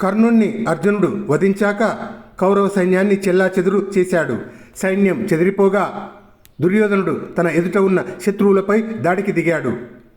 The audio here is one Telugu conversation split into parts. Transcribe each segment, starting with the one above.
కర్ణుణ్ణి అర్జునుడు వధించాక కౌరవ సైన్యాన్ని చెల్లాచెదురు చేశాడు. సైన్యం చెదిరిపోగా దుర్యోధనుడు తన ఎదుట ఉన్న శత్రువులపై దాడికి దిగాడు.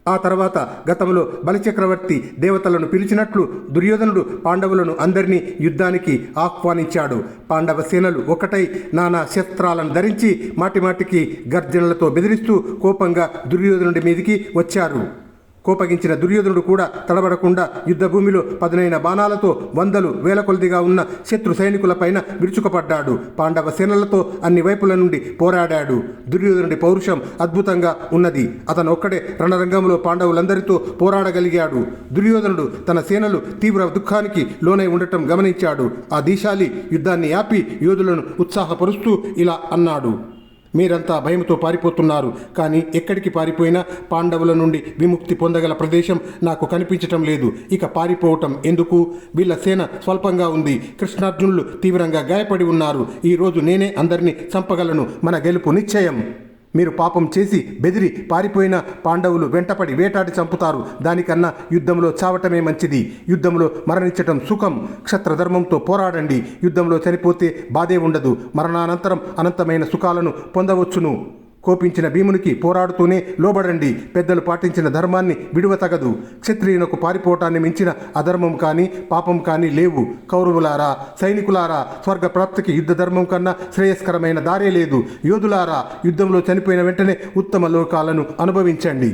ఆ తర్వాత గతంలో బలిచక్రవర్తి దేవతలను పిలిచినట్లు దుర్యోధనుడు పాండవులను అందరినీ యుద్ధానికి ఆహ్వానించాడు. పాండవ సేనలు ఒకటై నానా శస్త్రాలను ధరించి మాటిమాటికి గర్జనలతో బెదిరిస్తూ కోపంగా దుర్యోధనుడి మీదికి వచ్చారు. కోపగించిన దుర్యోధనుడు కూడా తడబడకుండా యుద్ధభూమిలో పదునైన బాణాలతో వందలు వేల కొలదిగా ఉన్న శత్రు సైనికులపైన విరుచుకుపడ్డాడు. పాండవ సేనలతో అన్ని వైపుల నుండి పోరాడాడు. దుర్యోధనుడి పౌరుషం అద్భుతంగా ఉన్నది. అతను ఒక్కడే రణరంగంలో పాండవులందరితో పోరాడగలిగాడు. దుర్యోధనుడు తన సేనలు తీవ్ర దుఃఖానికి లోనై ఉండటం గమనించాడు. ఆ దీశాలి యుద్ధాన్ని ఆపి యోధులను ఉత్సాహపరుస్తూ ఇలా అన్నాడు. మీరంతా భయంతో పారిపోతున్నారు. కానీ ఎక్కడికి పారిపోయినా పాండవుల నుండి విముక్తి పొందగల ప్రదేశం నాకు కనిపించటం లేదు. ఇక పారిపోవటం ఎందుకు? వీళ్ళ సేన స్వల్పంగా ఉంది. కృష్ణార్జునులు తీవ్రంగా గాయపడి ఉన్నారు. ఈరోజు నేనే అందరినీ చంపగలను. మన గెలుపు నిశ్చయం. మీరు పాపం చేసి బెదిరి పారిపోయిన పాండవులు వెంటపడి వేటాడి చంపుతారు. దానికన్నా యుద్ధంలో చావటమే మంచిది. యుద్ధంలో మరణించటం సుఖం. క్షత్రధర్మంతో పోరాడండి. యుద్ధంలో చనిపోతే బాధే ఉండదు. మరణానంతరం అనంతమైన సుఖాలను పొందవచ్చును. కోపించిన భీమునికి పోరాడుతూనే లోబడండి. పెద్దలు పాటించిన ధర్మాన్ని విడువతగదు. క్షత్రియునకు పారిపోవటాన్ని మించిన అధర్మం కానీ పాపం కానీ లేవు. కౌరవులారా సైనికులారా స్వర్గ ప్రాప్తికి యుద్ధ ధర్మం కన్నా శ్రేయస్కరమైన దారే లేదు. యోధులారా యుద్ధంలో చనిపోయిన వెంటనే ఉత్తమ లోకాలను అనుభవించండి.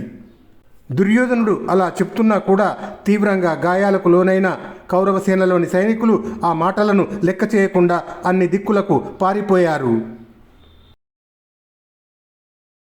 దుర్యోధనుడు అలా చెప్తున్నా కూడా తీవ్రంగా గాయాలకు లోనైన కౌరవ సేనలోని సైనికులు ఆ మాటలను లెక్క చేయకుండా అన్ని దిక్కులకు పారిపోయారు.